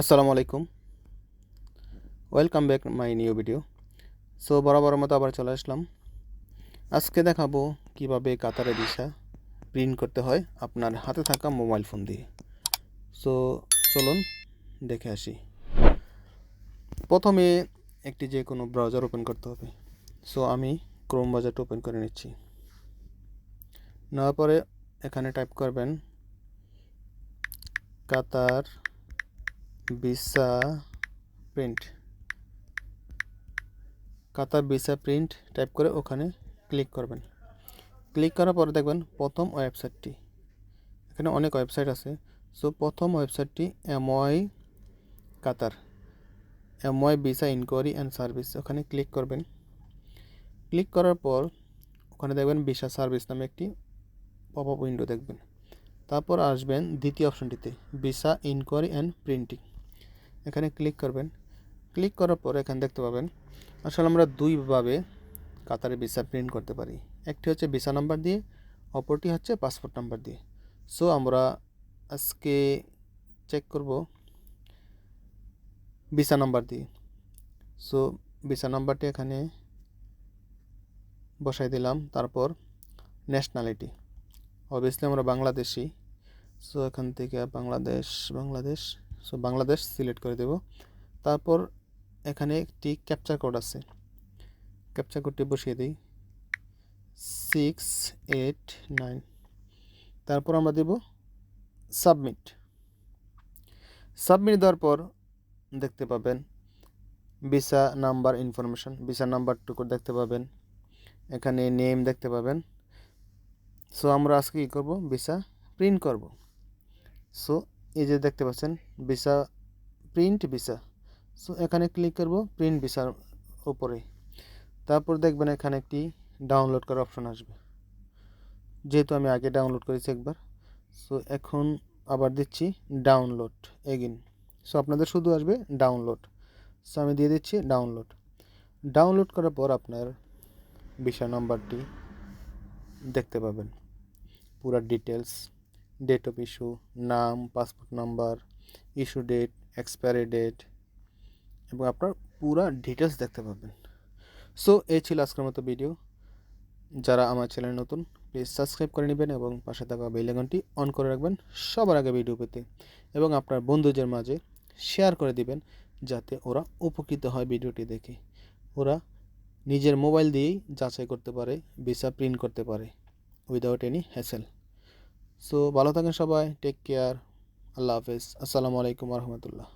আসসালামু আলাইকুম। Welcome back my new video so বরাবর মতো আবার চলে আসলাম। আজকে দেখাবো কীভাবে কাতারে দিশা প্রিন্ট করতে হয় আপনার হাতে থাকা মোবাইল ফোন দিয়ে। সো চলুন দেখে আসি। প্রথমে একটি যে কোনো ব্রাউজার ওপেন করতে হবে। সো আমি ক্রোম বাজারটা ওপেন করে নিচ্ছি। নেওয়ার পরে এখানে টাইপ করবেন, Qatar visa print. Qatar visa print, type করে ওখানে ক্লিক করবেন। ক্লিক করার পরে দেখবেন প্রথম ওয়েবসাইটটি। এখানে অনেক ওয়েবসাইট আছে। সো প্রথম ওয়েবসাইটটি M Y Qatar. M Y visa inquiry and service, ওখানে ক্লিক করবেন। ক্লিক করার পর ওখানে দেখবেন ভিসা সার্ভিস নামে একটি পপ আপ উইন্ডো দেখবেন। তারপর আসবেন দ্বিতীয় অপশনটিতে, ভিসা ইনকোয়ারি অ্যান্ড প্রিন্টিং। এখানে ক্লিক করবেন। ক্লিক করার পর এখানে দেখতে পাবেন, আসলে আমরা দুইভাবে কাতারে ভিসা প্রিন্ট করতে পারি। একটি হচ্ছে ভিসা নাম্বার দিয়ে, অপরটি হচ্ছে পাসপোর্ট নাম্বার দিয়ে। সো আমরা আজকে চেক করব ভিসা নাম্বার দিয়ে। সো ভিসা নাম্বারটি এখানে বসাই দিলাম, তারপর ন্যাশনালিটি অবভিয়াসলি আমরা বাংলাদেশি। সো এখান থেকে বাংলাদেশ বাংলাদেশ। সো বাংলাদেশ সিলেক্ট করে দেব। তারপর এখানে একটি ক্যাপচার কোড আছে। ক্যাপচার কোডটি বসিয়ে দিই। সিক্স এইট নাইন তারপর আমরা দেব সাবমিট সাবমিট দেওয়ার পর দেখতে পাবেন ভিসা নাম্বার ইনফরমেশন ভিসা নাম্বারটুকু দেখতে পাবেন। এখানে নেম দেখতে পাবেন। সো আমরা আজকে কী করব? ভিসা প্রিন্ট করব। সো এই যে দেখতে পাচ্ছেন, ভিসা প্রিন্ট ভিসা। সো এখানে ক্লিক করব প্রিন্ট ভিসার উপরে। তারপর দেখবেন এখানে একটি ডাউনলোড করার অপশন আসবে। যেহেতু আমি আগে ডাউনলোড করেছি একবার। সো এখন আবার দিচ্ছি ডাউনলোড এগিন সো আপনাদের শুধু আসবে ডাউনলোড সো আমি দিয়ে দিচ্ছি ডাউনলোড ডাউনলোড করার পর আপনার ভিসা নাম্বারটি দেখতে পাবেন। পুরো ডিটেলস ডেট অফ ইস্যু নাম passport number issue date expiry date এবং আপনার পুরা ডিটেলস দেখতে পাবেন। সো এই ছিল আজকের মতো ভিডিও যারা আমার চ্যানেল নতুন প্লিজ সাবস্ক্রাইব করে নেবেন এবং পাশে থাকা বেলাইকনটি অন করে রাখবেন সবার আগে ভিডিও পেতে। এবং আপনার বন্ধুদের মাঝে শেয়ার করে দিবেন যাতে ওরা উপকৃত হয় ভিডিওটি দেখে। ওরা নিজের মোবাইল দিয়েই যাচাই করতে পারে ভিসা প্রিন্ট করতে পারে উইদাউট এনি হ্যাসেল সো ভালো থাকেন সবাই টেক কেয়ার আল্লাহ হাফেজ আসসালামু আলাইকুম রহমতুল্লাহ।